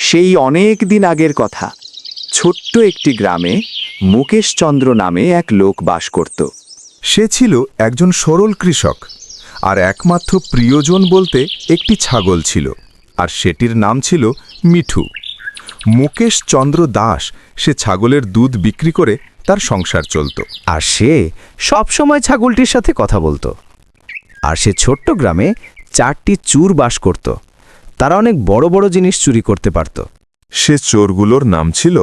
সেই অনেক দিন আগের কথা। ছোট্ট একটি গ্রামে মুকেশ চন্দ্র নামে এক লোক বাস করত। সে ছিল একজন সরল কৃষক আর একমাত্র প্রিয়জন বলতে একটি ছাগল ছিল আর সেটির নাম ছিল মিঠু। মুকেশ চন্দ্র দাস সে ছাগলের দুধ বিক্রি করে তার সংসার চলত। আর সে সবসময় ছাগলটির সাথে কথা বলতো। আর সে ছোট্ট গ্রামে চারটি চুর বাস করত। তারা অনেক বড় বড় জিনিস চুরি করতে পারত। সে চোরগুলোর নাম ছিল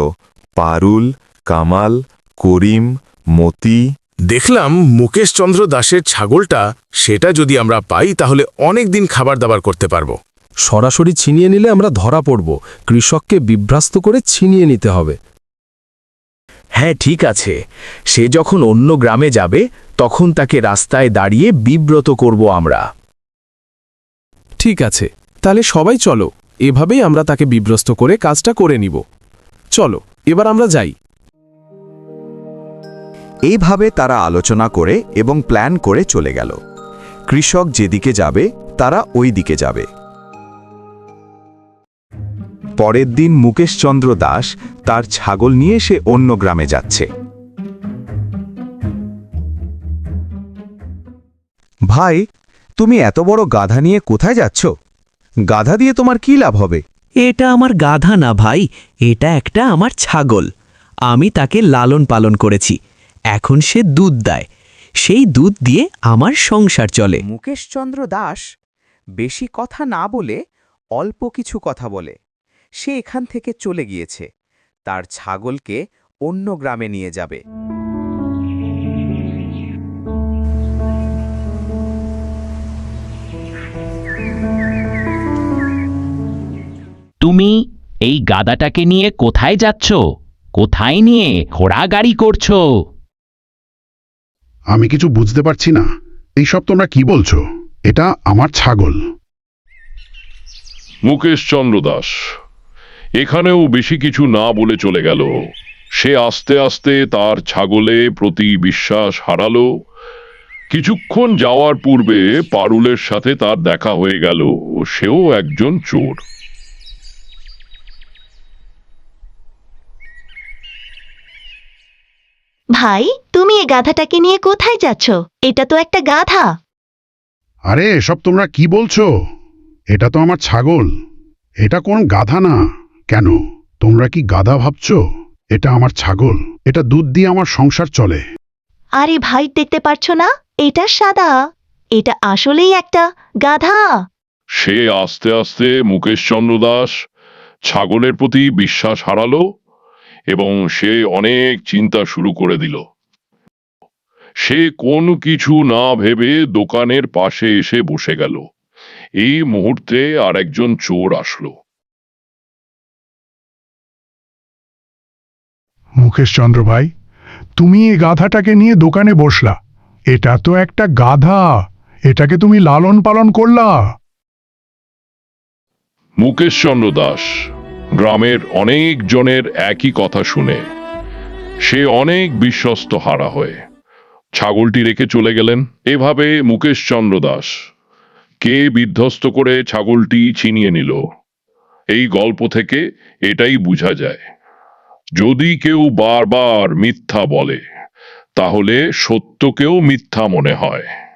পারুল কামাল করিম মতি। দেখলাম মুকেশ চন্দ্র দাসের ছাগলটা সেটা যদি আমরা পাই তাহলে অনেক দিন খাবার দাবার করতে পারব। সরাসরি ছিনিয়ে নিলে আমরা ধরা পড়ব। কৃষককে বিভ্রাস্ত করে ছিনিয়ে নিতে হবে। হ্যাঁ ঠিক আছে। সে যখন অন্য গ্রামে যাবে তখন তাকে রাস্তায় দাঁড়িয়ে বিব্রত করব আমরা। ঠিক আছে। তাহলে সবাই চলো, এভাবেই আমরা তাকে বিভ্রস্ত করে কাজটা করে নিব। চলো, এবার আমরা যাই। এইভাবে তারা আলোচনা করে এবং প্ল্যান করে চলে গেল। কৃষক যেদিকে যাবে, তারা ওই দিকে যাবে। পরের দিন মুকেশচন্দ্র দাস তার ছাগল নিয়ে সে অন্য গ্রামে যাচ্ছে। ভাই, তুমি এত বড় গাধা নিয়ে কোথায় যাচ্ছ? গাধা দিয়ে তোমার কি লাভ হবে? এটা আমার গাধা না ভাই এটা একটা আমার ছাগল। আমি তাকে লালন পালন করেছি এখন সে দুধ দেয়। সেই দুধ দিয়ে আমার সংসার চলে। মুকেশচন্দ্র দাস বেশি কথা না বলে অল্প কিছু কথা বলে। সে এখান থেকে চলে গিয়েছে তার ছাগলকে অন্য গ্রামে নিয়ে যাবে। তুমি এই গাদাটাকে নিয়ে কোথায় যাচ্ছ? কোথায় নিয়ে ঘোড়া গাড়ি করছ? আমি কিছু বুঝতে পারছি না। এইসব তোমরা কি বলছো? এটা আমার ছাগল। মুকেশ চন্দ্র দাস এখানেও বেশি কিছু না বলে চলে গেল। সে আস্তে আস্তে তার ছাগলে প্রতি বিশ্বাস হারালো। কিছুক্ষণ যাওয়ার পূর্বে পারুলের সাথে তার দেখা হয়ে গেল। সেও একজন চোর। ভাই তুমি এই গাধাটাকে নিয়ে কোথায় যাচ্ছ? এটা তো একটা গাধা। আরে এসব তোমরা কি বলছো? এটা তো আমার ছাগল। এটা কোন গাধা না। কেন? তোমরা কি গাধা ভাবছ? এটা আমার ছাগল। এটা দুধ দিয়ে আমার সংসার চলে। আরে ভাই দেখতে পারছ না? এটা সাদা। এটা আসলেই একটা গাধা। সে আস্তে আস্তে মুকেশ চন্দ্র দাস ছাগলের প্রতি বিশ্বাস হারালো এবং সে অনেক চিন্তা শুরু করে দিল। সে কোন কিছু না ভেবে দোকানের পাশে এসে বসে গেল। এই মুহূর্তে আর একজন চোর আসলো। মুকেশ চন্দ্র ভাই তুমি এই গাধাটাকে নিয়ে দোকানে বসলা। এটা তো একটা গাধা। এটাকে তুমি লালন পালন করলা। মুকেশ চন্দ্র দাস গ্রামের অনেক জনের একই কথা শুনে সে অনেক বিশ্বস্ত হারা হয়ে ছাগলটি রেখে চলে গেলেন। এভাবে মুকেশ চন্দ্র দাস কে বিধ্বস্ত করে ছাগলটি ছিনিয়ে নিল? এই গল্প থেকে এটাই বোঝা যায়। যদি কেউ বারবার মিথ্যা বলে, তাহলে সত্যকেও মিথ্যা মনে হয়।